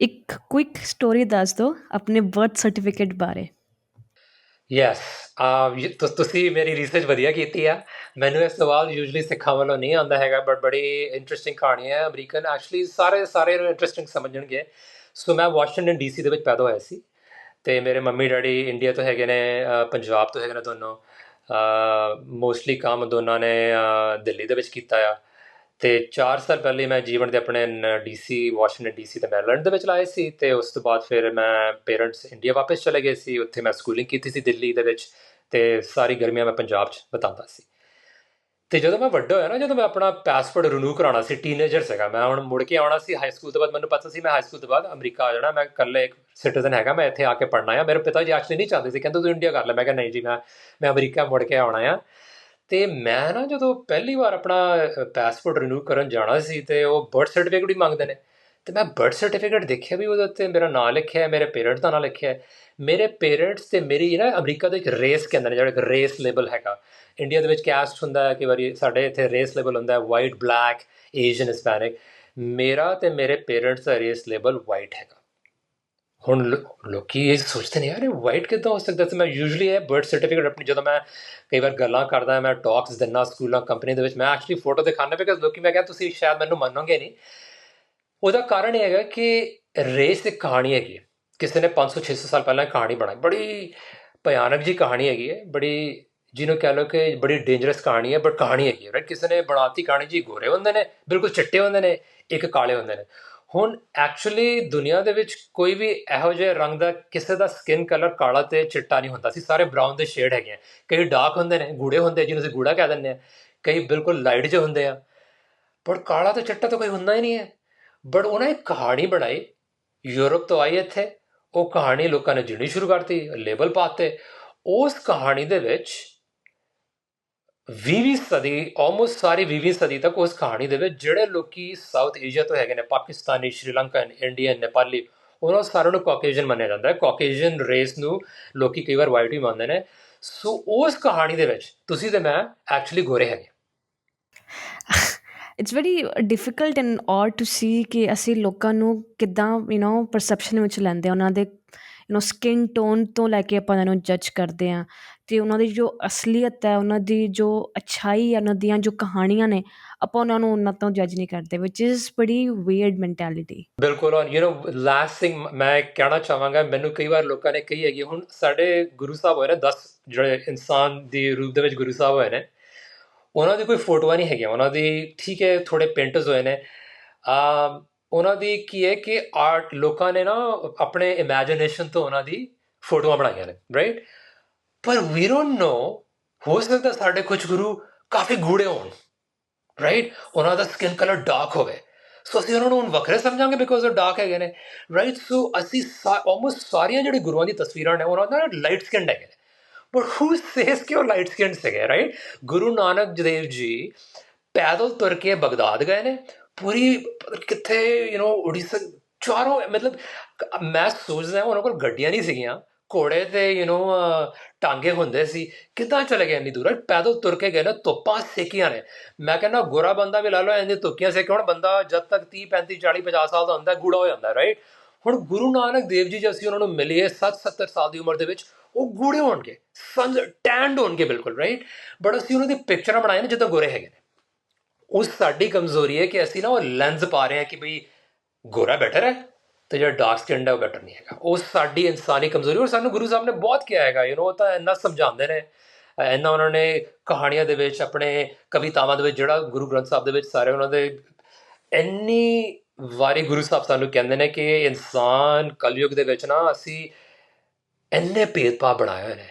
ਇੱਕ quick story ਦੱਸ ਦਿਓ ਆਪਣੇ ਬਰਥ ਸਰਟੀਫਿਕੇਟ ਬਾਰੇ। ਯੈਸ ਤੁਸੀਂ ਮੇਰੀ ਰਿਸਰਚ ਵਧੀਆ ਕੀਤੀ ਆ। ਮੈਨੂੰ ਇਹ ਸਵਾਲ ਯੂਜੂਲੀ ਸਿੱਖਾਂ ਵੱਲੋਂ ਨਹੀਂ ਆਉਂਦਾ ਹੈਗਾ ਬਟ ਬੜੀ ਇੰਟਰਸਟਿੰਗ ਕਹਾਣੀ ਹੈ ਅਮਰੀਕਨ। ਐਕਚੁਅਲੀ ਸਾਰੇ ਸਾਰੇ ਨੂੰ ਇੰਟਰਸਟਿੰਗ ਸਮਝਣਗੇ। ਸੋ ਮੈਂ ਵਾਸ਼ਿੰਗਟਨ ਡੀਸੀ ਦੇ ਵਿੱਚ ਪੈਦਾ ਹੋਇਆ ਸੀ ਤੇ ਮੇਰੇ ਮੰਮੀ, ਡੈਡੀ ਇੰਡੀਆ ਤੋਂ ਹੈਗੇ ਨੇ ਪੰਜਾਬ ਤੋਂ ਹੈਗੇ ਨੇ ਦੋਨੋਂ। ਮੋਸਟਲੀ ਕੰਮ ਦੋਨਾਂ ਨੇ ਦਿੱਲੀ ਦੇ ਵਿੱਚ ਕੀਤਾ ਆ। ਤੇ 4 ਸਾਲ ਪਹਿਲੇ ਮੈਂ ਜੀਵਨ ਦੇ ਆਪਣੇ ਡੀਸੀ ਵਾਸ਼ਿੰਗਟਨ ਡੀਸੀ ਤੇ ਮੈਰੀਲੈਂਡ ਦੇ ਵਿੱਚ ਲਾਏ ਸੀ ਤੇ ਉਸ ਤੋਂ ਬਾਅਦ ਫਿਰ ਮੈਂ ਪੇਰੈਂਟਸ ਇੰਡੀਆ ਵਾਪਸ ਚਲੇ ਗਏ ਸੀ। ਉੱਥੇ ਮੈਂ ਸਕੂਲਿੰਗ ਕੀਤੀ ਸੀ ਦਿੱਲੀ ਦੇ ਵਿੱਚ ਤੇ ਸਾਰੀ ਗਰਮੀਆਂ ਮੈਂ ਪੰਜਾਬ 'ਚ ਬਿਤਾਉਂਦਾ ਸੀ। ਤੇ ਜਦੋਂ ਮੈਂ ਵੱਡਾ ਹੋਇਆ ਨਾ, ਜਦੋਂ ਮੈਂ ਆਪਣਾ ਪਾਸਪੋਰਟ ਰਿਨਿਊ ਕਰਾਉਣਾ ਸੀ ਟੀਨੇਜਰ ਸੀਗਾ, ਮੈਂ ਹੁਣ ਮੁੜ ਕੇ ਆਉਣਾ ਸੀ ਹਾਈ ਸਕੂਲ ਤੋਂ ਬਾਅਦ, ਮੈਨੂੰ ਪਤਾ ਸੀ ਮੈਂ ਹਾਈ ਸਕੂਲ ਤੋਂ ਬਾਅਦ ਅਮਰੀਕਾ ਆ ਜਾਣਾ, ਮੈਂ ਇਕੱਲੇ ਇੱਕ ਸਿਟੀਜ਼ਨ ਹੈਗਾ, ਮੈਂ ਇੱਥੇ ਆ ਕੇ ਪੜ੍ਹਨਾ ਆ। ਮੇਰੇ ਪਿਤਾ ਜੀ ਐਕਚੁਅਲੀ ਨਹੀਂ ਚਾਹੁੰਦੇ ਸੀ, ਕਹਿੰਦੇ ਤੂੰ ਇੰਡੀਆ ਕਰ ਲੈ। ਮੈਂ ਕਿਹਾ, ਨਹੀਂ ਜੀ, ਮੈਂ ਮੈਂ ਅਮਰੀਕਾ ਮੁੜ ਕੇ ਆਉਣਾ ਆ। ਤੇ ਮੈਂ ਨਾ ਜਦੋਂ ਪਹਿਲੀ ਵਾਰ ਆਪਣਾ ਪਾਸਪੋਰਟ ਰੀਨਿਊ ਕਰਨ ਜਾਣਾ ਸੀ ਤੇ ਉਹ ਬਰਥ ਸਰਟੀਫਿਕੇਟ ਵੀ ਮੰਗਦੇ ਨੇ, ਤੇ ਮੈਂ ਬਰਥ ਸਰਟੀਫਿਕੇਟ ਦੇਖਿਆ ਵੀ ਉਹਦੇ ਉੱਤੇ ਮੇਰਾ ਨਾਮ ਲਿਖਿਆ ਹੈ ਮੇਰੇ ਪੇਰੈਂਟਸ ਦਾ ਨਾਮ ਲਿਖਿਆ। ਹੈ ਮੇਰੇ ਪੇਰੈਂਟਸ ਤੇ ਮੇਰੀ ਨਾ ਅਮਰੀਕਾ ਦੇ ਇੱਕ ਰੇਸ ਕਹਿੰਦੇ ਨੇ, ਜਿਹੜਾ ਇੱਕ ਰੇਸ ਲੇਬਲ ਹੈਗਾ। ਇੰਡੀਆ ਦੇ ਵਿੱਚ ਕਾਸਟ ਹੁੰਦਾ ਹੈ ਕਿ ਵਾਰੀ ਸਾਡੇ ਇੱਥੇ ਰੇਸ ਲੇਬਲ ਹੁੰਦਾ ਹੈ ਵਾਈਟ ਬਲੈਕ ਏਸ਼ੀਅਨ ਹਿਸਪੈਨਿਕ ਮੇਰਾ ਤੇ ਮੇਰੇ ਪੇਰੈਂਟਸ ਦਾ ਰੇਸ ਲੇਬਲ ਵਾਈਟ ਹੈਗਾ। ਹੁਣ ਲੋ- ਲੋਕੀ ਇਹ ਸੋਚਦੇ ਨੇ, ਯਾਰ, ਇਹ ਵਾਈਟ ਕਿੱਦਾਂ ਹੋ ਸਕਦਾ? ਤੇ ਮੈਂ ਯੂਜੂਲੀ ਇਹ ਬਰਥ ਸਰਟੀਫਿਕੇਟ ਆਪਣੀ, ਜਦੋਂ ਮੈਂ ਕਈ ਵਾਰ ਗੱਲਾਂ ਕਰਦਾ, ਮੈਂ ਟਾਕਸ ਦਿੰਦਾ ਸਕੂਲਾਂ ਕੰਪਨੀ ਦੇ ਵਿੱਚ, ਮੈਂ ਐਕਚੁਅਲੀ ਫੋਟੋ ਦਿਖਾਣਾ ਬਿਕਾਜ਼ ਲੋਕੀ ਮੈਂ ਕਿਹਾ, ਤੁਸੀਂ ਸ਼ਾਇਦ ਮੈਨੂੰ ਮੰਨੋਗੇ ਨਹੀਂ। ਉਹਦਾ ਕਾਰਨ ਇਹ ਹੈਗਾ ਕਿ ਰੇਸ ਦੀ ਕਹਾਣੀ ਹੈਗੀ ਹੈ। ਕਿਸੇ ਨੇ 500 600 ਸਾਲ ਪਹਿਲਾਂ ਕਹਾਣੀ ਬਣਾਈ। ਬੜੀ ਭਿਆਨਕ ਜੀ ਕਹਾਣੀ ਹੈਗੀ ਹੈ। ਬੜੀ, ਜਿਹਨੂੰ ਕਹਿ ਲਓ ਕਿ ਬੜੀ ਡੇਂਜਰਸ ਕਹਾਣੀ ਹੈ ਬਟ ਕਹਾਣੀ ਹੈਗੀ ਹੈ ਕਿਸੇ ਨੇ ਬਣਾਤੀ ਕਹਾਣੀ, ਜੀ ਗੋਰੇ ਹੁੰਦੇ ਨੇ, ਬਿਲਕੁਲ ਚਿੱਟੇ ਹੁੰਦੇ ਨੇ, ਇੱਕ ਕਾਲੇ ਹੁੰਦੇ ਨੇ। ਹੁਣ ਐਕਚੁਅਲੀ ਦੁਨੀਆ ਦੇ ਵਿੱਚ ਕੋਈ ਵੀ ਇਹੋ ਜਿਹੇ ਰੰਗ ਦਾ ਕਿਸੇ ਦਾ ਸਕਿਨ ਕਲਰ ਕਾਲਾ ਤੇ ਚਿੱਟਾ ਨਹੀਂ ਹੁੰਦਾ। ਸੀ ਸਾਰੇ ਬ੍ਰਾਊਨ ਦੇ ਸ਼ੇਡ ਹੈਗੇ ਆ। ਕਈ ਡਾਰਕ ਹੁੰਦੇ ਨੇ, ਗੂੜੇ ਹੁੰਦੇ ਜਿਹਨੂੰ ਅਸੀਂ ਗੂੜਾ ਕਹਿ ਦਿੰਦੇ ਆ। ਕਈ ਬਿਲਕੁਲ ਲਾਈਟ ਜਿਹੇ ਹੁੰਦੇ ਆ। ਪਰ ਕਾਲਾ ਤੇ ਚਿੱਟਾ ਤਾਂ ਕੋਈ ਹੁੰਦਾ ਹੀ ਨਹੀਂ ਹੈ। ਬਟ ਉਹਨਾਂ ਇੱਕ ਕਹਾਣੀ ਬਣਾਈ। ਯੂਰਪ ਤੋਂ ਆਈ ਇੱਥੇ। ਉਹ ਕਹਾਣੀ ਲੋਕਾਂ ਨੇ ਜਿਣੀ ਸ਼ੁਰੂ ਕਰਤੀ ਲੇਬਲ ਪਾਤੇ ਉਸ ਕਹਾਣੀ ਦੇ ਵਿੱਚ 20ਵੀਂ ਸਦੀ ਆਲਮੋਸਟ ਸਾਰੀ 20ਵੀਂ ਸਦੀ ਤੱਕ ਉਸ ਕਹਾਣੀ ਦੇ ਵਿੱਚ ਜਿਹੜੇ ਲੋਕੀ ਸਾਊਥ ਏਸ਼ੀਆ ਤੋਂ ਹੈਗੇ ਨੇ ਪਾਕਿਸਤਾਨੀ ਸ਼੍ਰੀਲੰਕਨ ਇੰਡੀਅਨ ਨੇਪਾਲੀ ਉਹਨਾਂ ਸਾਰਿਆਂ ਨੂੰ ਕਾਕੇਜਨ ਮੰਨਿਆ ਜਾਂਦਾ ਹੈ ਕਾਕੇਜਨ ਰੇਸ ਨੂੰ ਲੋਕੀ ਕਈ ਵਾਰ ਵਾਈਟ ਵੀ ਮੰਨਦੇ ਨੇ ਸੋ ਉਸ ਕਹਾਣੀ ਦੇ ਵਿੱਚ ਤੁਸੀਂ ਤੇ ਮੈਂ ਐਕਚੁਅਲੀ ਗੋਰੇ ਹੈਗੇ ਇਟਸ ਵੈਰੀ ਡਿਫਿਕਲਟ ਐਂਡ ਔਰ ਟੂ ਸੀ ਕਿ ਅਸੀਂ ਲੋਕਾਂ ਨੂੰ ਕਿੱਦਾਂ ਯੂ نو ਪਰਸੈਪਸ਼ਨ ਵਿੱਚ ਲੈਂਦੇ ਆ ਉਹਨਾਂ ਦੇ ਯੂ نو ਸਕਿਨ ਟੋਨ ਤੋਂ ਲੈ ਕੇ ਆਪਾਂ ਉਹਨਾਂ ਨੂੰ ਜੱਜ ਕਰਦੇ ਆ ਤੇ ਉਹਨਾਂ ਦੀ ਜੋ ਅਸਲੀਅਤ ਹੈ, ਉਹਨਾਂ ਦੀ ਜੋ ਅੱਛਾਈ ਹੈ, ਉਹਨਾਂ ਦੀਆਂ ਜੋ ਕਹਾਣੀਆਂ ਨੇ, ਆਪਾਂ ਉਹਨਾਂ ਨੂੰ ਉਹਨਾਂ ਤੋਂ ਜੱਜ ਨਹੀਂ ਕਰਦੇ ਵਿਚ ਇਜ਼ ਬੜੀ ਵੀਅਰਡ ਮੈਂਟੈਲਿਟੀ ਬਿਲਕੁਲ, ਔਰ ਯੂ نو ਲਾਸਟ ਥਿੰਗ ਮੈਂ ਕਹਿਣਾ ਚਾਹਾਂਗਾ, ਮੈਨੂੰ ਕਈ ਵਾਰ ਲੋਕਾਂ ਨੇ ਕਹੀ ਹੈਗੀ, ਹੁਣ ਸਾਡੇ ਗੁਰੂ ਸਾਹਿਬ ਹੋਏ ਨੇ 10 ਜਿਹੜੇ ਇਨਸਾਨ ਦੇ ਰੂਪ ਦੇ ਵਿੱਚ ਗੁਰੂ ਸਾਹਿਬ ਹੋਏ ਨੇ, ਉਹਨਾਂ ਦੀ ਕੋਈ ਫੋਟੋਆਂ ਨਹੀਂ ਹੈਗੀਆਂ, ਉਹਨਾਂ ਦੀ ਠੀਕ ਹੈ ਥੋੜੇ ਪੇਂਟਰਸ ਹੋਏ ਨੇ, ਆ, ਉਹਨਾਂ ਦੀ ਕੀ ਹੈ ਕਿ ਆਰਟ ਲੋਕਾਂ ਨੇ ਨਾ ਆਪਣੇ ਇਮੇਜਿਨੇਸ਼ਨ ਤੋਂ ਉਹਨਾਂ ਦੀ ਫੋਟੋਆਂ ਬਣਾਈਆਂ ਨੇ ਰਾਈਟ ਪਰ ਵੀ ਡੋਨਟ ਨੋ ਹੋ ਸਕਦਾ ਸਾਡੇ ਕੁਝ ਗੁਰੂ ਕਾਫੀ ਗੂੜੇ ਹੋਣ ਰਾਈਟ ਉਹਨਾਂ ਦਾ ਸਕਿਨ ਕਲਰ ਡਾਰਕ ਹੋਵੇ। ਸੋ ਅਸੀਂ ਉਹਨਾਂ ਨੂੰ ਹੁਣ ਵੱਖਰੇ ਸਮਝਾਂਗੇ ਬਿਕੋਜ਼ ਉਹ ਡਾਰਕ ਹੈਗੇ ਨੇ ਰਾਈਟ ਸੋ ਅਸੀਂ ਆਲਮੋਸਟ ਸਾਰੀਆਂ ਜਿਹੜੇ ਗੁਰੂਆਂ ਦੀ ਤਸਵੀਰਾਂ ਨੇ, ਉਹਨਾਂ ਦਾ ਲਾਈਟ ਸਕਿਨ ਹੈਗੇ ਨੇ। ਬਟ ਹੂ ਸੇਸ ਕਿ ਉਹ ਲਾਈਟ ਸਕਿਨ ਸੀਗੇ ਰਾਈਟ ਗੁਰੂ ਨਾਨਕ ਦੇਵ ਜੀ ਪੈਦਲ ਤੁਰ ਕੇ ਬਗਦਾਦ ਗਏ ਨੇ, ਪੂਰੀ ਕਿੱਥੇ ਯੂ نو ਉੜੀਸਾ, ਚਾਰੋਂ, ਮਤਲਬ, ਮੈਂ ਸੋਚਦਾ ਉਹਨਾਂ ਕੋਲ ਗੱਡੀਆਂ ਨਹੀਂ ਸੀਗੀਆਂ। ਘੋੜੇ ਤੇ ਯੂ نو ਟਾਂਗੇ ਹੁੰਦੇ ਸੀ। ਕਿੱਦਾਂ ਚਲੇ ਗਏ ਇੰਨੀ ਦੂਰ? right? ਪੈਦਲ ਤੁਰ ਕੇ ਗਏ ਨੇ, ਧੁੱਪਾਂ ਸੇਕੀਆਂ ਨੇ। ਮੈਂ ਕਹਿੰਦਾ, ਗੋਰਾ ਬੰਦਾ ਵੀ ਲਾ ਲਓ, ਇੰਨੀ ਧੁੱਕੀਆਂ ਸੇਕੇ ਹੁਣ ਬੰਦਾ ਜਦ ਤੱਕ 30 35 40 50 ਸਾਲ ਦਾ ਹੁੰਦਾ, ਗੂੜਾ ਹੋ ਜਾਂਦਾ ਰਾਈਟ ਹੁਣ ਗੁਰੂ ਨਾਨਕ ਦੇਵ ਜੀ ਜੇ ਅਸੀਂ ਉਹਨਾਂ ਨੂੰ ਮਿਲੀਏ 60 70 ਸਾਲ ਦੀ ਉਮਰ ਦੇ ਵਿੱਚ, ਉਹ ਗੂੜੇ ਹੋਣਗੇ। ਸਨ ਟੈਂਡ ਹੋਣਗੇ ਬਿਲਕੁਲ ਰਾਈਟ ਬਟ ਅਸੀਂ ਉਹਨਾਂ ਦੀ ਪਿਕਚਰਾਂ ਬਣਾਏ ਨੇ, ਜਿੱਦਾਂ ਗੋਰੇ ਹੈਗੇ ਨੇ। ਉਹ ਸਾਡੀ ਕਮਜ਼ੋਰੀ ਹੈ ਕਿ ਅਸੀਂ ਨਾ ਉਹ ਲੈਂਸ ਪਾ ਰਹੇ ਹਾਂ ਕਿ ਭਈ ਗੋਰਾ ਬੈਟਰ ਹੈ ਤੇ ਜਿਹੜਾ ਡਾਰਕ ਸਕਿਨ ਹੈ ਉਹ ਬੈਟਰ ਨਹੀਂ ਹੈਗਾ। ਉਹ ਸਾਡੀ ਇਨਸਾਨੀ ਕਮਜ਼ੋਰੀ ਔਰ ਸਾਨੂੰ ਗੁਰੂ ਸਾਹਿਬ ਨੇ ਬਹੁਤ ਕਿਹਾ ਹੈਗਾ। ਯੂ نو ਉਹ ਤਾਂ ਇੰਨਾ ਸਮਝਾਉਂਦੇ ਨੇ। ਇੰਨਾ ਉਹਨਾਂ ਨੇ ਕਹਾਣੀਆਂ ਦੇ ਵਿੱਚ, ਆਪਣੇ ਕਵਿਤਾਵਾਂ ਦੇ ਵਿੱਚ, ਜਿਹੜਾ ਗੁਰੂ ਗ੍ਰੰਥ ਸਾਹਿਬ ਦੇ ਵਿੱਚ ਸਾਰੇ ਉਹਨਾਂ ਦੇ ਇੰਨੀ ਵਾਰੀ ਗੁਰੂ ਸਾਹਿਬ ਸਾਨੂੰ ਕਹਿੰਦੇ ਨੇ ਕਿ ਇਨਸਾਨ ਕਲਯੁਗ ਦੇ ਵਿੱਚ ਨਾ ਅਸੀਂ ਇੰਨੇ ਭੇਦਭਾਵ ਬਣਾਏ ਹੋਏ ਨੇ।